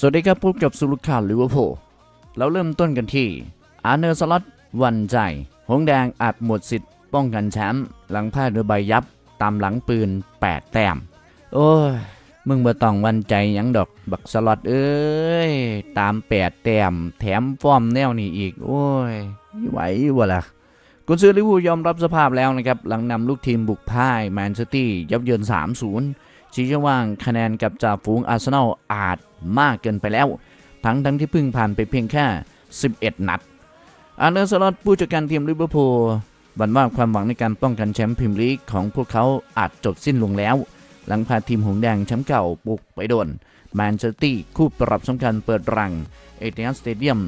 สวัสดีครับพบกับสุรุข่าลิเวอร์พูลเราเริ่มต้นกันที่อาร์เนอร์สล็อตวันใจ หงแดงอาจหมดสิทธิ์ป้องกันแชมป์หลังพ่ายด้วยใบยับตามหลังปืน 8 แต้ม โอ้ย มึงบ่ต้องวันใจยังดอกบักสล็อตเอ้ย ตาม 8 แต้ม แถมฟอร์มแนวนี้อีก โอ้ยไหวบ่ล่ะกุนซือลิเวอร์พูลยอมรับสภาพแล้วนะครับ หลังนำลูกทีมบุกพ่ายแมนซิตี้ยับเยิน 3-0ชี้ช่องว่างคะแนนกับจ่าฝูงอาร์เซนอลอาจ มากเกินไปแล้วทั้งทั้งที่เพิ่งผ่านไปเพียงแค่ 11 นัด อาร์เนอร์สลอตผู้จัดการทีมลิเวอร์พูลบันว่าความหวังในการป้องกันแชมป์พรีเมียร์ลีกของพวกเขาอาจจบสิ้นลงแล้ว หลังพาทีมหงส์แดงแชมป์เก่าบุกไปโดนแมนเชสเตอร์คู่ปรับสำคัญเปิดรังเอเทียนสเตเดียม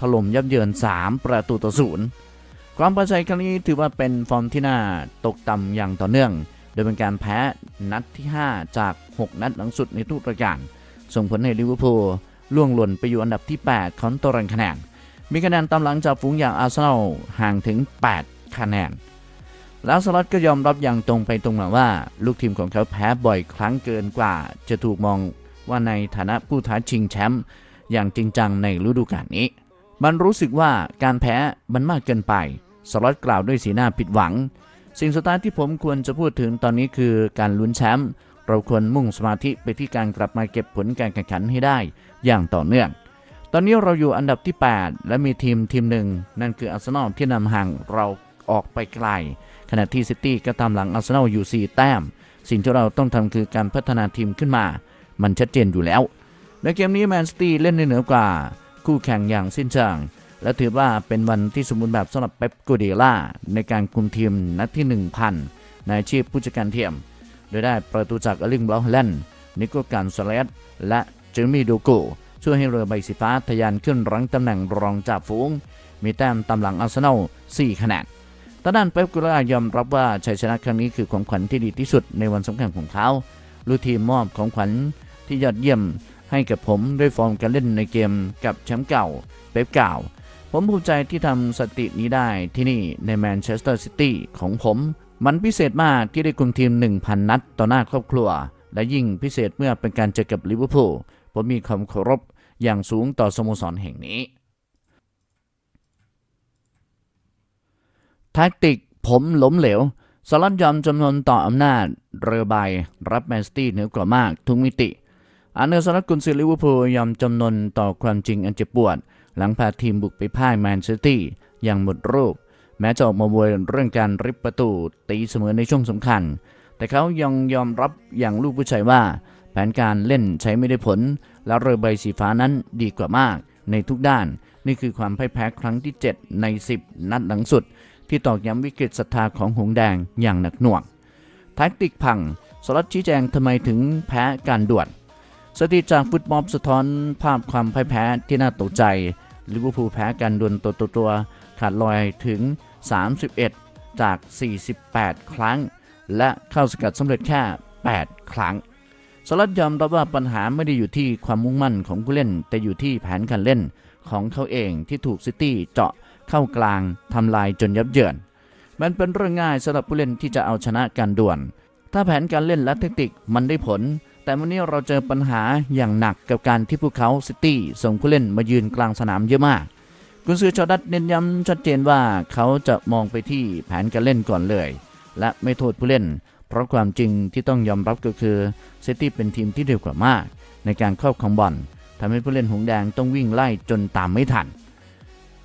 ถล่มยับเยิน 3 ประตูต่อศูนย์ความประชัยครั้งนี้ถือว่าเป็นฟอร์มที่น่าตกต่ำอย่างต่อเนื่อง โดยเป็นการแพ้นัดที่ 5 จาก 6 นัดหลังสุดในทุกปรายการ ส่งผลให้ลิเวอร์พูลล่วงหล่นไปอยู่อันดับที่ 8 ของตารางคะแนน มีคะแนนตามหลังจากฝูงอย่างอาร์เซนอลห่างถึง 8 คะแนน แล้วสล็อตก็ยอมรับอย่างตรงไปตรงมาว่า ลูกทีมของเขาแพ้บ่อยครั้งเกินกว่า จะถูกมองว่าในฐานะผู้ท้าชิงแชมป์อย่างจริงจังในฤดูกาลนี้ มันรู้สึกว่าการแพ้มันมากเกินไป สล็อตกล่าวด้วยสีหน้าผิดหวัง สิ่งสุดท้ายที่ผมควรจะพูดถึงตอนนี้คือการลุ้นแชมป์ เราควรมุ่งสมาธิไปที่การกลับมาเก็บผลการแข่งขันให้ได้อย่างต่อเนื่อง ตอนนี้เราอยู่อันดับที่ 8 และมีทีมทีมหนึ่ง นั่นคืออาร์เซนอลที่นำห่างเราออกไปไกล ขณะที่ซิตี้ก็ตามหลังอาร์เซนอลอยู่ 4 แต้ม สิ่งที่เราต้องทำคือการพัฒนาทีมขึ้นมา มันชัดเจนอยู่แล้ว ในเกมนี้แมนซิตี้เล่นได้เหนือกว่า คู่แข่งอย่างสิ้นเชิงและถือว่าเป็นวันที่สมบูรณ์แบบสำหรับเป๊ปกูเดล่าในการคุมทีมนัดที่ 1,000 ในอาชีพผู้จัดการทีม โดยได้ประตูจากอลิงบลอฮแลนด์นิโกการสเลสและเจอร์มี่โดโกช่วยให้เรือใบสีฟ้าทะยานขึ้นรั้งตำแหน่งรองจ่าฝูง มีแต้มตามหลังอาร์เซนอล4คะแนนทาด้านเป๊ปกูล่ายอมรับว่าชัยชนะครั้งนี้คือของขวัญที่ดีที่สุดในวันสำคัญของเขาลูทีมมอบของขวัญที่ยอดเยี่ยมให้กับผมด้วยฟอร์มการเล่นในเกมกับแชมป์เก่า เป๊ปกล่าวผมภูมิใจที่ทำสตินี้ได้ที่นี่ในแมนเชสเตอร์ซิตี้ของผม มันพิเศษมากที่ได้คุมทีม 1,000 นัดต่อหน้าครอบครัว และยิ่งพิเศษเมื่อเป็นการเจอกับลิเวอร์พูลผมมีความเคารพอย่างสูงต่อสโมสรแห่งนี้แท็กติกผมล้มเหลวสลัดยอมจำนวนต่ออำนาจ เรือใบ รับแมนสตี้เหนือกว่ามากทุกมิติอาร์เนอร์สลัดกุนซือลิเวอร์พูลยอมจำนวนต่อความจริงอันเจ็บปวด หลังพาทีมบุกไปพ่ายแมนซิตี้อย่างหมดรูป แม้จะออกมาโวยเรื่องการริบประตูตีเสมอในช่วงสำคัญ แต่เขายังยอมรับอย่างลูกผู้ชายว่า แผนการเล่นใช้ไม่ได้ผล และเรือใบสีฟ้านั้นดีกว่ามากในทุกด้าน นี่คือความพ่ายแพ้ครั้งที่ 7 ใน 10 นัดหลังสุด ที่ตอกย้ำวิกฤตศรัทธาของหงส์แดงอย่างหนักหน่วงแท็กติกพังสลัดชี้แจงทำไมถึงแพ้การด่วนสถิติจากฟุตบอลสะท้อนภาพความพ่ายแพ้ที่น่าตกใจลิเวอร์พูลแพ้การดวลตัวตัวตัว ขาดลอยถึง 31 จาก 48 ครั้ง และเข้าสกัดสำเร็จแค่ 8 ครั้งสลัดยอมรับว่าปัญหาไม่ได้อยู่ที่ความมุ่งมั่นของผู้เล่น แต่อยู่ที่แผนการเล่นของเขาเองที่ถูกซิตี้เจาะเข้ากลางทำลายจนยับเยิน มันเป็นเรื่องง่ายสำหรับผู้เล่นที่จะเอาชนะการด่วน ถ้าแผนการเล่นและเทคนิคมันได้ผล แต่วันนี้เราเจอปัญหาอย่างหนักกับการที่พวกเขาซิตี้ส่งผู้เล่นมายืนกลางสนามเยอะมาก กุนซือชอดัตเน้นย้ำชัดเจนว่าเขาจะมองไปที่แผนการเล่นก่อนเลย และไม่โทษผู้เล่น เพราะความจริงที่ต้องยอมรับก็คือเซิตี้เป็นทีมที่เร็วกว่ามาก ในการครอบครองบอลทำให้ผู้เล่นหงสแดงต้องวิ่งไล่จนตามไม่ทัน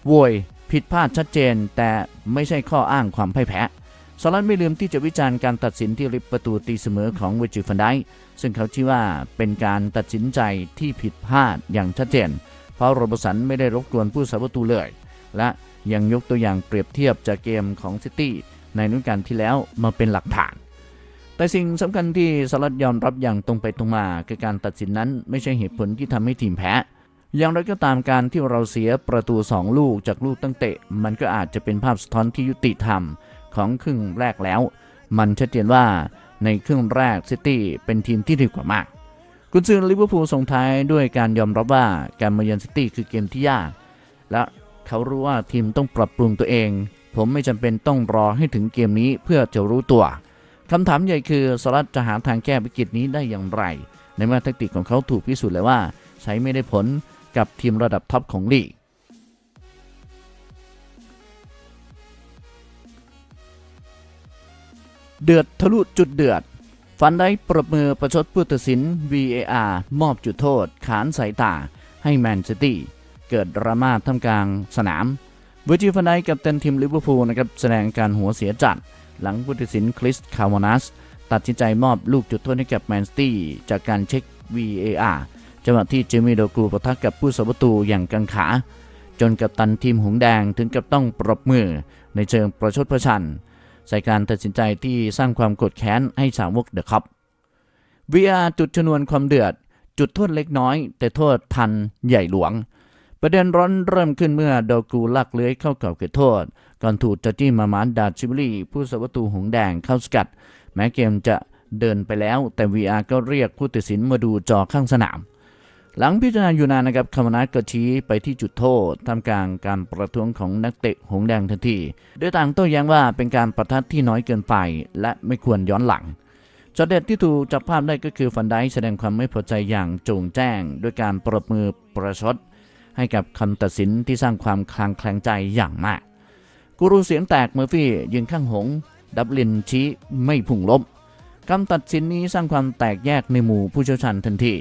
โวยผิดพลาดชัดเจน แต่ไม่ใช่ข้ออ้างความพ่ายแพ้สลันไม่ลืมที่จะวิจารณ์การตัดสินที่ริบประตูตีเสมอของเวจิฟันไดซึ่งเขาชี้ว่าเป็นการตัดสินใจที่ผิดพลาดอย่างชัดเจน เพราะโรบสันไม่ได้รบกวนผู้สาประตูเลย และยังยกตัวอย่างเปรียบเทียบจากเกมของซิตี้ในฤดูกาลที่แล้วมาเป็นหลักฐาน แต่สิ่งสำคัญที่สลัดยอมรับอย่างตรงไปตรงมาคือการตัดสินนั้นไม่ใช่เหตุผลที่ทำให้ทีมแพ้ อย่างไรก็ตามการที่เราเสียประตู 2 ลูกจากลูกตั้งเตะ มันก็อาจจะเป็นภาพสะท้อนที่ยุติธรรมของครึ่งแรกแล้ว มันชัดเจนว่าในครึ่งแรกซิตี้เป็นทีมที่ดีกว่ามาก กุนซือลิเวอร์พูลส่งท้ายด้วยการยอมรับว่าการมาเยือนซิตี้คือเกมที่ยาก และเขารู้ว่าทีมต้องปรับปรุงตัวเอง ผมไม่จำเป็นต้องรอให้ถึงเกมนี้เพื่อจะรู้ตัวคำถามใหญ่คือสลัดจะหาทางแก้วิกฤตนี้ได้อย่างไร ในเมื่อแทคติกของเขาถูกพิสูจน์แล้วว่า ใช้ไม่ได้ผลกับทีมระดับท็อปของลีกเดือดทะลุจุดเดือด ฟันได้ปรบมือประชดผู้ตัดสิน VAR มอบจุดโทษ ขานสายตา ให้แมนซิตี้เกิดดราม่าท่ามกลางสนามเวอร์จิฟันได้กับเต็นทีมลิเวอร์พูลนะครับแสดงการหัวเสียจัด หลังผู้ตัดสินคริสคาวานัสตัดสินใจมอบลูกจุดโทษให้กับแมนซิตี้จากการเช็ค VAR จังหวะที่เจมี่โดกูปะทะกับผู้สาประตูอย่างกังขา จนกับตันทีมหงแดงถึงกับต้องปรบมือในเชิงประชดประชัน ใส่การตัดสินใจที่สร้างความโกรธแค้นให้สาวกเดอะคัพ VR จุดชนวนความเดือด จุดโทษเล็กน้อย แต่โทษทันใหญ่หลวง ประเด็นร้อนเริ่มขึ้นเมื่อโดกูลักเลื้อยเข้าเกับเขตโทษ ก่อนถูกจอจี้มามานดาชิบลีผู้สาประตูหงแดงเข้าสกัด แม้เกมจะเดินไปแล้ว แต่ VR ก็เรียกผู้ตัดสินมาดูจอข้างสนาม หลังพิจารณาอยู่นานนะครับคามานัสก็ชี้ไปที่จุดโทษทำกลางการประท้วงของนักเตะหงแดงทันทีโดยต่างโต้แย้งว่าเป็นการประทัดที่น้อยเกินไป และไม่ควรย้อนหลังจอเด็ดที่ถูกจับภาพได้ก็คือฟันไดแสดงความไม่พอใจอย่างจงแจ้ง ด้วยการปรบมือประชด ให้กับคำตัดสินที่สร้างความคลางแคลงใจอย่างมาก กูรูเสียงแตกเมอร์ฟี่ยืนข้างหง ดับลินชี้ไม่พุ่งล้มคำตัดสินนี้สร้างความแตกแยกในหมู่ผู้เชี่ยวชาญทันที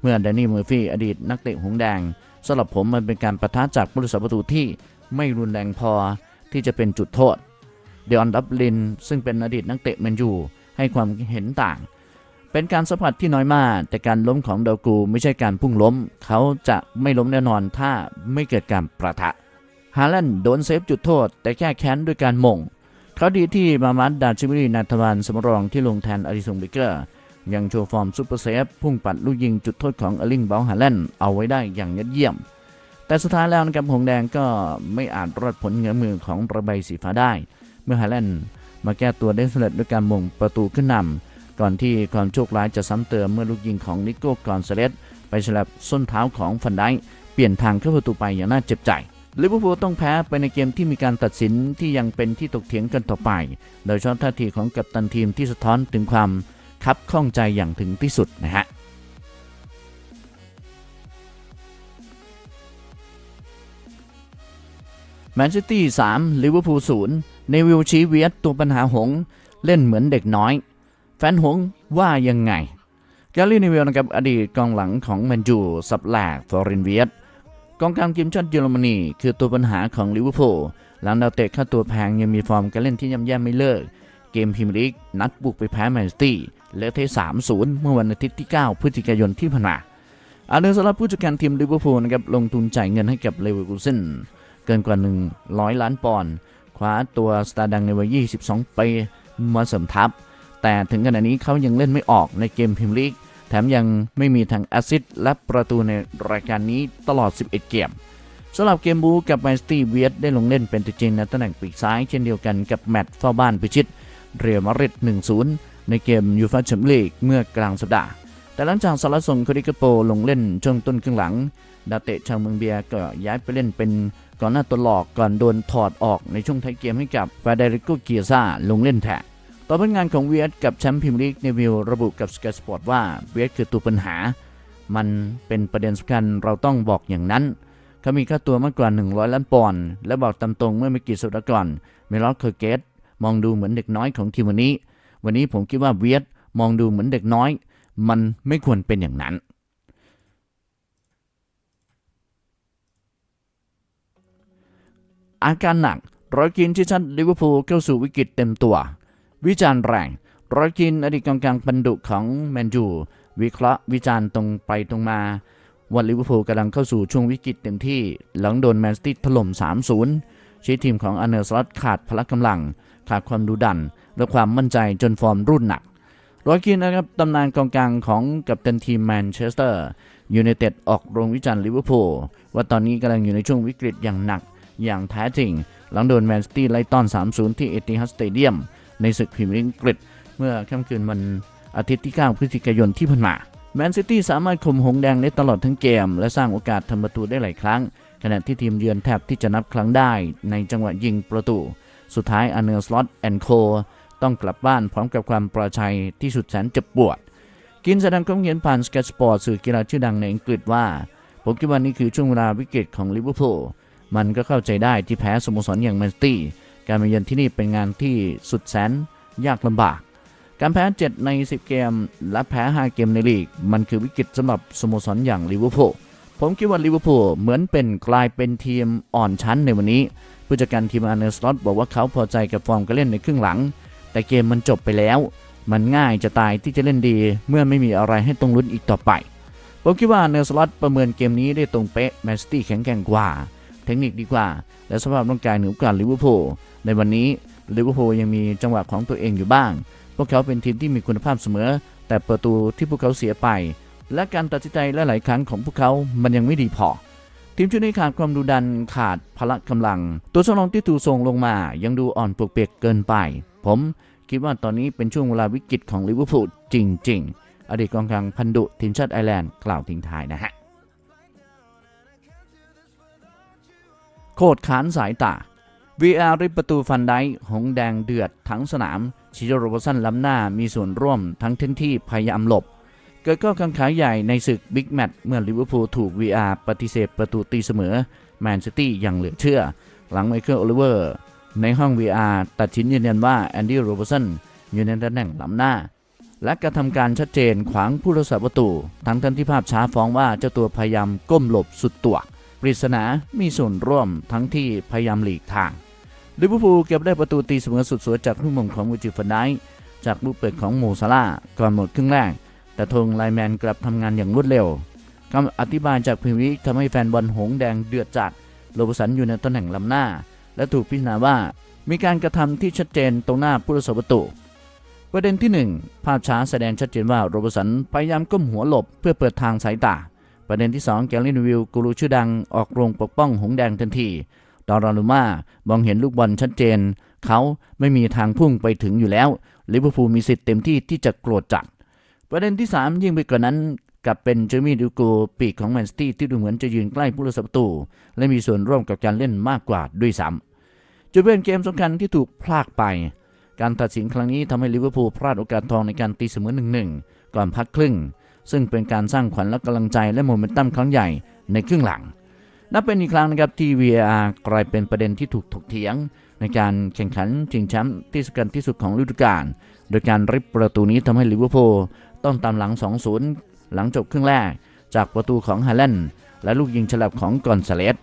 เมื่อแดนนี่เมอร์ฟี่อดีตนักเตะหงแดงสำหรับผมมันเป็นการประทะจากผู้รักษาประตูที่ไม่รุนแรงพอที่จะเป็นจุดโทษ เดออนดับลิน ซึ่งเป็นอดีตนักเตะแมนยูให้ความเห็นต่าง เป็นการสัมผัสที่น้อยมาก แต่การล้มของเดากูไม่ใช่การพุ่งล้ม เขาจะไม่ล้มแน่นอนถ้าไม่เกิดการประทะฮาแลนด์โดนเซฟจุดโทษ แต่แก้แค้นด้วยการมงเขาดีที่มามัดดาชิมิรีนาทวานสมรองที่ลงแทนอาริสงเบเกอร์ ยังโชว์ฟอร์มซูเปอร์เซฟพุ่งปัดลูกยิงจุดโทษของอลิงเบลฮาแลน์เอาไว้ได้อย่างยอดเยี่ยม แต่สุดท้ายแล้วนะครับหงแดงก็ไม่อาจรอดผลเงื้อมือของระบายสีฟ้าได้ เมื่อฮาแลน์มาแก้ตัวได้สำเร็จด้วยการมงประตูขึ้นนำก่อนที่ความโชคร้ายจะซ้ำเติมเมื่อลูกยิงของนิโก้กอนเซเลสไปฉลับส้นเท้าของฟันไดเปลี่ยนทางเข้าประตูไปอย่างน่าเจ็บใจลิเวอร์พูลต้องแพ้ไปในเกมที่มีการตัดสินที่ยังเป็นที่ตกเถียงกันต่อไป โดยเฉพาะท่าทีของกัปตันทีมที่สะท้อนถึงความ คับข้องใจอย่างถึงที่สุดนะฮะแมนซิตี้3ลิเวอร์พูล0ในวิลชีเวียตตัวปัญหาหงเล่นเหมือนเด็กน้อย แฟนหงว่ายังไงแกลลี่นิเวลนะครับอดีตกองหลังของแมนยูสับแหลกฟอรินเวียตกองกลางทีมชาติเยอรมนีคือตัวปัญหาของลิเวอร์พูลหลังดาวเตะค่าตัวแพงยังมีฟอร์มการเล่นที่ย่ำแย่ไม่เลิก เกมพรีเมียร์ลีกนัดบุกไปแพ้แมนซิตี้และเท3-0เมื่อวันอาทิตย์ที่ 9 พฤศจิกายนที่ผ่านมาอาร์เนอร์สลับผู้จัดการทีมลิเวอร์พูลนะครับลงทุนจ่ายเงินให้กับเลเวอร์คูเซนเกินกว่า 100 ล้านปอนด์คว้าตัวสตาร์ดังในวัย 22 ปีมาเสริมทัพ แต่ถึงขณะนี้เขายังเล่นไม่ออกในเกมพรีเมียร์ลีกแถมยังไม่มีทั้งแอสซิสและประตูในรายการนี้ตลอด 11 เกมสำหรับเกมบูกับแมนซิตี้เวียดได้ลงเล่นเป็นตัวจริงในตำแหน่งปีกซ้ายเช่นเดียวกันกับแมตช์เฝ้าบ้านพิชิต เรียลมาดริด1-0 ในเกมยูฟ่าแชมเปี้ยนลีกเมื่อกลางสัปดาห์แต่หลังจากสารส่งคดิกโปลงเล่นช่วงต้นครึ่งหลัง ดาเตะชาวเมืองเบียก็ย้ายไปเล่นเป็นก่อนหน้าตัวหลอกก่อนโดนถอดออกในช่วงท้ายเกมให้กับฟาเดริโกเกียซาลงเล่นแทนต่อผลงานของเวียดกับแชมป์พรีเมียร์ลีกในวิวระบุกับสกายสปอร์ตว่าเวียดคือตัวปัญหา มันเป็นประเด็นสำคัญเราต้องบอกอย่างนั้น เขามีค่าตัวมากกว่า 100 ล้านปอนด์และบอกตามตรงเมื่อไม่กี่สัปดาห์ก่อนเมลอสเคอร์เกต มองดูเหมือนเด็กน้อยของทีมวันนี้ วันนี้ผมคิดว่าเวียดมองดูเหมือนเด็กน้อย มันไม่ควรเป็นอย่างนั้น อาการหนักรอยกินที่ชัดลิเวอร์พูลเข้าสู่วิกฤตเต็มตัว วิจารณ์แรงรอยกินอดีตกองกลางพันดุของแมนยูวิเคราะห์วิจารณ์ตรงไปตรงมาว่าลิเวอร์พูลกำลังเข้าสู่ช่วงวิกฤตเต็มที่ หลังโดนแมนซิตี้ถล่ม 3-0 ชี้ทีมของอเนอร์สล็อตขาดพละกำลัง ขาดความดุดัน และความมั่นใจจนฟอร์มรุ่นหนักรอยกินนะครับตำนานกองกลางของกัปตันทีมแมนเชสเตอร์ยูไนเต็ดออกโรงวิจารณ์ลิเวอร์พูลว่าตอนนี้กำลังอยู่ในช่วงวิกฤตอย่างหนักอย่างแท้จริง หลังโดนแมนซิตี้ไล่ต้อน 3-0 ที่เอติฮัดสเตเดียม ในศึกพรีเมียร์ลีกอังกฤษเมื่อค่ำคืนวันอาทิตย์ที่ 9 พฤศจิกายนที่ผ่านมาแมนซิตี้สามารถข่มหงแดงได้ตลอดทั้งเกม และสร้างโอกาสทำประตูได้หลายครั้ง ขณะที่ทีมเยือนแทบที่จะนับครั้งได้ในจังหวะยิงประตู สุดท้ายอเนอร์สล็อตแอนโคต้องกลับบ้านพร้อมกับความปลอดภัยที่สุดแสนเจ็บปวด กินแสดงความเห็นผ่านสเก็ตสปอร์ตสื่อกีฬาชื่อดังในอังกฤษว่า ผมคิดว่านี่คือช่วงเวลาวิกฤตของลิเวอร์พูล มันก็เข้าใจได้ที่แพ้สโมสรอย่างแมนตี้ การมาเยือนที่นี่เป็นงานที่สุดแสนยากลำบาก การแพ้ 7 ใน 10 เกม และแพ้ 5 เกมในลีก มันคือวิกฤตสำหรับสโมสรอย่างลิเวอร์พูล ผมคิดว่าลิเวอร์พูลเหมือนเป็นกลายเป็นทีมอ่อนชั้นในวันนี้ ผู้จัดการทีมอาร์เนอร์สลอตบอกว่าเขาพอใจกับฟอร์มการเล่นในครึ่งหลัง แต่เกมมันจบไปแล้ว มันง่ายจะตายที่จะเล่นดี เมื่อไม่มีอะไรให้ต้องลุ้นอีกต่อไป ผมคิดว่าเนอร์สลอตประเมินเกมนี้ได้ตรงเป๊ะแมนซิตี้แข็งแกร่งกว่า เทคนิคดีกว่า และสภาพร่างกายเหนือกว่าลิเวอร์พูลในวันนี้ลิเวอร์พูลยังมีจังหวะของตัวเองอยู่บ้าง พวกเขาเป็นทีมที่มีคุณภาพเสมอ แต่ประตูที่พวกเขาเสียไป และการตัดสินใจหลายๆครั้งของพวกเขามันยังไม่ดีพอ ทีมชุดนี้ขาดความดุดันขาดพละกำลัง ตัวสำรองที่ถูกส่งลงมา ยังดูอ่อนปวกเปียกเกินไป ผมคิดว่าตอนนี้เป็นช่วงเวลาวิกฤตของลิเวอร์พูลจริง ๆ อดีตกองกลางพันดุทีมชาติไอร์แลนด์กล่าวทิ้งท้ายนะฮะโคตรขานสายตา VR ริบประตูฟันไดหงแดงเดือดทั้งสนาม ชิโรโรบสันล้ำหน้ามีส่วนร่วมทั้งเทนที่พยายามหลบ เกิดข้อกังขาใหญ่ในศึกบิ๊กแมตช์เมื่อลิเวอร์พูลถูก VR ปฏิเสธประตูตีเสมอแมนซิตี้อย่างเหลือเชื่อ หลังไมเคิลโอลิเวอร์ในห้อง VR ตัดสินยืนยันว่าแอนดี้โรบสันอยู่ในตำแหน่งล้ำหน้า และกระทำการชัดเจนขวางผู้รักษาประตู ทั้งทันที่ภาพช้าฟ้องว่าเจ้าตัวพยายามก้มหลบสุดตัวปริศนามีส่วนร่วมทั้งที่พยายามหลีกทางลิเวอร์พูลเก็บได้ประตูตีเสมอสุดสวยจากลูกมงของวิจิฟันไดจากลูกเปิดของโมซาร่าก่อนหมดครึ่งแรก แต่ธงไลแมนกลับทำงานอย่างรวดเร็วคำอธิบายจากพรีเมียร์ลีกทำให้แฟนบอลหงแดงเดือดจัดโรบสันอยู่ในตำแหน่งลำหน้า และถูกพิจารณาว่า มีการกระทำที่ชัดเจนตรงหน้าผู้รักษาประตูประเด็นที่ 1 ภาพช้าแสดงชัดเจนว่าโรบสันพยายามก้มหัวหลบเพื่อเปิดทางสายตา ประเด็นที่ 2 แกลลินวิลกูรูชื่อดังออกโรงปกป้องหงแดงทันที ดอราลูมามองเห็นลูกบอลชัดเจน เขาไม่มีทางพุ่งไปถึงอยู่แล้วลิเวอร์พูลมีสิทธิ์เต็มที่ที่จะโกรธจัด ประเด็นที่ 3 ยิ่งไปกว่านั้นกับเป็นเจอร์มี่ดูโกปีกของแมนซิตี้ที่ดูเหมือนจะยืนใกล้ผู้รักษาประตู และมีส่วนร่วมกับการเล่นมากกว่าด้วยซ้ำจุดเปลี่ยนเกมสำคัญที่ถูกพลากไป การตัดสินครั้งนี้ทำให้ลิเวอร์พูลพลาดโอกาสทองในการตีเสมอ1-1 ก่อนพักครึ่ง ซึ่งเป็นการสร้างขวัญและกำลังใจและโมเมนตัมครั้งใหญ่ในครึ่งหลัง นับเป็นอีกครั้งนะครับที่ VAR กลายเป็นประเด็นที่ถูกถกเถียง ในการแข่งขันชิงแชมป์ที่สำคัญที่สุดของฤดูกาลโดยการริบประตูนี้ทำให้ลิเวอร์พูล ต้องตามหลัง 2-0 หลังจบครึ่งแรก จากประตูของฮาแลนด์และลูกยิงฉลับของกอนซาเลส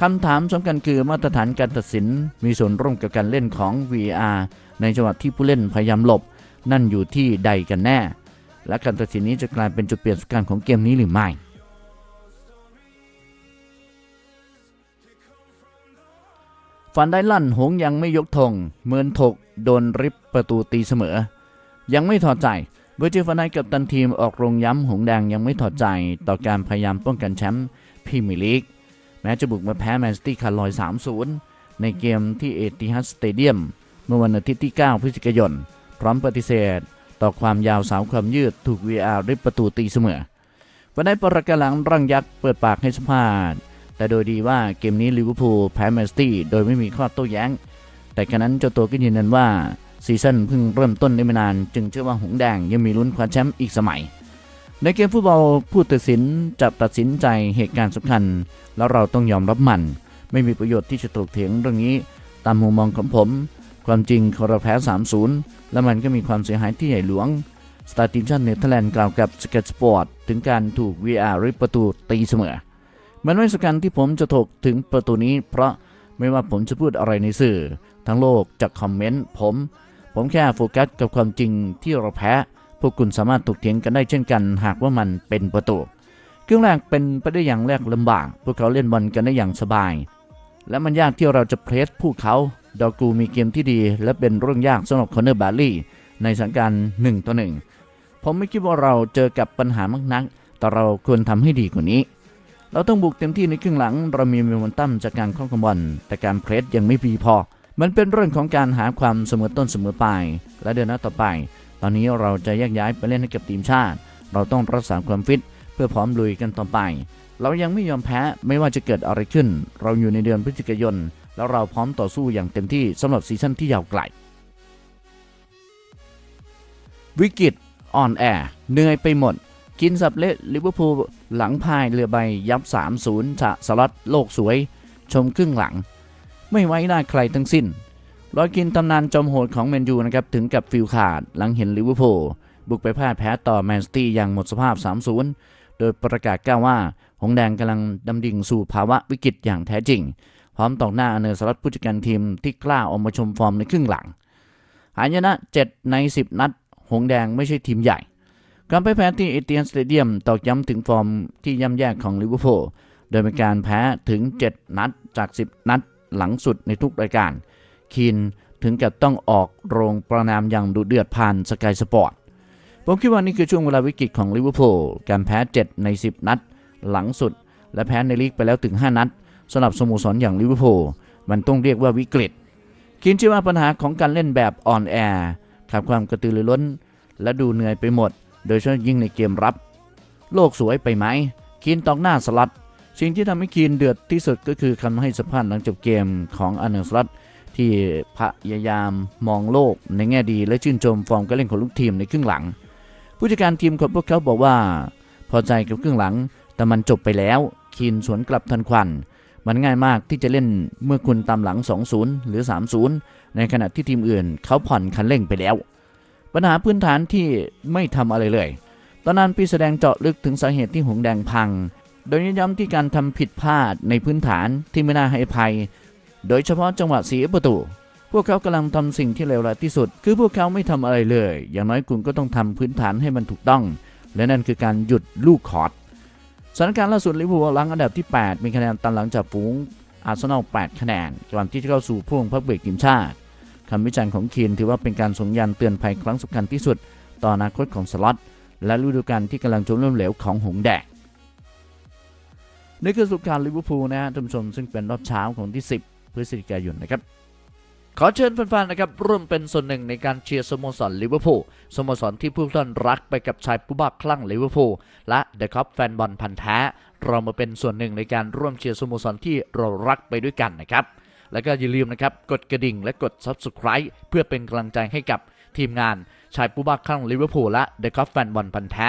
คำถามสำคัญคือมาตรฐานการตัดสิน มีส่วนร่วมกับการเล่นของ VR ในจังหวะที่ผู้เล่นพยายามหลบ นั่นอยู่ที่ใดกันแน่ และการตัดสินนี้จะกลายเป็นจุดเปลี่ยนสำคัญของเกมนี้หรือไม่ฟันได้ลั่นหงยังไม่ยกธงเมินถกโดนริบประตูตีเสมอ ยังไม่ถอดใจ เบอร์จิฟันไดกับตันทีมออกโรงย้ำหงแดงยังไม่ถอดใจต่อการพยายามป้องกันแชมป์พรีเมียร์ลีก แม้จะบุกมาแพ้แมนซิตี้คาร์ลอย 3-0 ในเกมที่เอติฮัดสเตเดียม เมื่อวันอาทิตย์ที่ 9 พฤศจิกายน พร้อมปฏิเสธ ต่อความยาวสาวความยืดถูก VR ริบประตูตีเสมอวันได้ประกาหลังรังยักษ์เปิดปากให้สัมภาษณ์แต่โดยดีว่าเกมนี้ลิเวอร์พูลแพ้แมนซิตี้โดยไม่มีข้อโต้แย้ง แต่ขณะนั้นเจ้าตัวก็ยืนยันว่า ซีซั่นเพิ่งเริ่มต้นได้ไม่นาน จึงเชื่อว่าหงแดงยังมีลุ้นคว้าแชมป์อีกสมัย ในเกมฟุตบอลผู้ตัดสินจะตัดสินใจเหตุการณ์สำคัญ แล้วเราต้องยอมรับมัน ไม่มีประโยชน์ที่จะตกเถียงเรื่องนี้ ตามมุมมองของผม ความจริงเราแพ้ 3-0 และมันก็มีความเสียหายที่ใหญ่หลวงสตาร์ทีมชาติเนเธอร์แลนด์กล่าวกับสเก็ตสปอร์ตถึงการถูก VR ริบประตูตีเสมอ มันไม่สำคัญที่ผมจะถกถึงประตูนี้ เพราะไม่ว่าผมจะพูดอะไรในสื่อ ทั้งโลกจะคอมเมนต์ผม ผมแค่โฟกัสกับความจริงที่เราแพ้ พวกคุณสามารถถกเถียงกันได้เช่นกัน หากว่ามันเป็นประตูครึ่งแรกเป็นไปได้อย่างแรกลำบาก พวกเขาเล่นบอลกันได้อย่างสบาย และมันยากที่เราจะเพรสพวกเขา ดอกูมีเกมที่ดี และเป็นเรื่องยากสำหรับคอนเนอร์บาร์ลี่ในสถานการณ์หนึ่งต่อหนึ่งผมไม่คิดว่าเราเจอกับปัญหามากนัก แต่เราควรทำให้ดีกว่านี้ เราต้องบุกเต็มที่ในครึ่งหลัง เรามีโมเมนตัมจากการครอบครองบอลแต่การเพรสยังไม่พีพอ มันเป็นเรื่องของการหาความเสมอต้นเสมอปลายและเดือนหน้าต่อไป ตอนนี้เราจะแยกย้ายไปเล่นให้กับทีมชาติ เราต้องรักษาความฟิต เพื่อพร้อมลุยกันต่อไป เรายังไม่ยอมแพ้ไม่ว่าจะเกิดอะไรขึ้น เราอยู่ในเดือนพฤศจิกายน แล้วเราพร้อมต่อสู้อย่างเต็มที่สำหรับซีซั่นที่ยาวไกลวิกฤตอ่อนแอเหนื่อยไปหมด กินสับเละลิเวอร์พูลหลังพายเรือใบยับ 3-0จะสล็อตโลกสวย ชมครึ่งหลัง ไม่ไว้หน้าใครทั้งสิ้นรอยกินตำนานจอมโหดของแมนยูนะครับถึงกับฟิลขาดหลังเห็นลิเวอร์พูลบุกไปพ่ายแพ้ต่อแมนซิตี้อย่างหมดสภาพ 3-0 โดยประกาศกล่าวว่า หงแดงกำลังดำดิ่งสู่ภาวะวิกฤตอย่างแท้จริง พร้อมตอกหน้าอเนอร์สล็อตผู้จัดการทีมที่กล้าออกมาชมฟอร์มในครึ่งหลัง หายนะ 7 ใน 10 นัด หงแดงไม่ใช่ทีมใหญ่การไปแพ้ที่เอเตียนสเตเดียมตอกย้ำถึงฟอร์มที่ย่ำแย่ของลิเวอร์พูลโดยเป็นการแพ้ถึง 7 นัดจาก 10 นัด หลังสุดในทุกรายการ คีนถึงกับต้องออกโรงประนามอย่างดุเดือดผ่านสกายสปอร์ต ผมคิดว่านี่คือช่วงเวลาวิกฤตของลิเวอร์พูลการแพ้ 7 ใน 10 นัด หลังสุด และแพ้ในลีกไปแล้วถึง 5 นัดสำหรับสโมสรอย่างลิเวอร์พูลมันต้องเรียกว่าวิกฤตคินเชื่อว่าปัญหาของการเล่นแบบอ่อนแอขาดความกระตือรือร้น และดูเหนื่อยไปหมด โดยเฉพาะยิ่งในเกมรับ โลกสวยไปไหมคีนตอกหน้าสลัด สิ่งที่ทำให้คีนเดือดที่สุดก็คือคำให้สัมภาษณ์หลังจบเกมของอันเนอร์สลัดที่พยายามมองโลกในแง่ดีและชื่นชมฟอร์มการเล่นของลูกทีมในครึ่งหลัง ผู้จัดการทีมของพวกเขาบอกว่า พอใจกับครึ่งหลัง แต่มันจบไปแล้ว คีนสวนกลับทันควัน มันง่ายมากที่จะเล่นเมื่อคุณตามหลัง 2-0 หรือ 3-0 ในขณะที่ทีมอื่น เขาผ่อนคันเร่งไปแล้ว ปัญหาพื้นฐานที่ไม่ทำอะไรเลย ตอนนั้นพี่แสดงเจาะลึกถึงสาเหตุที่หงแดงพัง โดยน้นย้ำที่การทำผิดพลาดในพื้นฐานที่ไม่น่าให้ภัย โดยเฉพาะจังหวะเสียประตู พวกเขากำลังทำสิ่งที่เลวร้ายที่สุด คือพวกเขาไม่ทำอะไรเลย อย่างน้อยคุณก็ต้องทำพื้นฐานให้มันถูกต้อง และนั่นคือการหยุดลูกคอร์ดสถานการณ์ล่าสุดลิเวอร์พูลหลังอันดับที่ 8 มีคะแนนตามหลังจากฝูงอาร์เซนอล 8 คะแนนก่อนที่จะเข้าสู่พ่วงพักเบรกทีมชาติคำวิจารณ์ของคีนถือว่าเป็นการส่งยานเตือนภัยครั้งสำคัญที่สุด ต่ออนาคตของสล็อตและฤดูกาลที่กำลังจมล้มเหลวของหงแดง นี่คือสรุปการลิเวอร์พูลนะฮะท่านผู้ชมซึ่งเป็นรอบเช้าของที่ 10 พฤศจิกายนนะครับขอเชิญแฟนๆนะครับร่วมเป็นส่วนหนึ่งในการเชียร์สโมสรลิเวอร์พูลสโมสรที่ผู้ท่านรักไปกับชายผู้บ้าคลั่งลิเวอร์พูลและเดอะคัพแฟนบอลพันธ์แท้ เรามาเป็นส่วนหนึ่งในการร่วมเชียร์สโมสรที่เรารักไปด้วยกันนะครับ แล้วก็อย่าลืมนะครับกดกระดิ่งและกด Subscribe เพื่อเป็นกำลังใจให้กับทีมงานชายผู้บ้าคลั่งลิเวอร์พูลและเดอะคัพแฟนบอลพันธ์แท้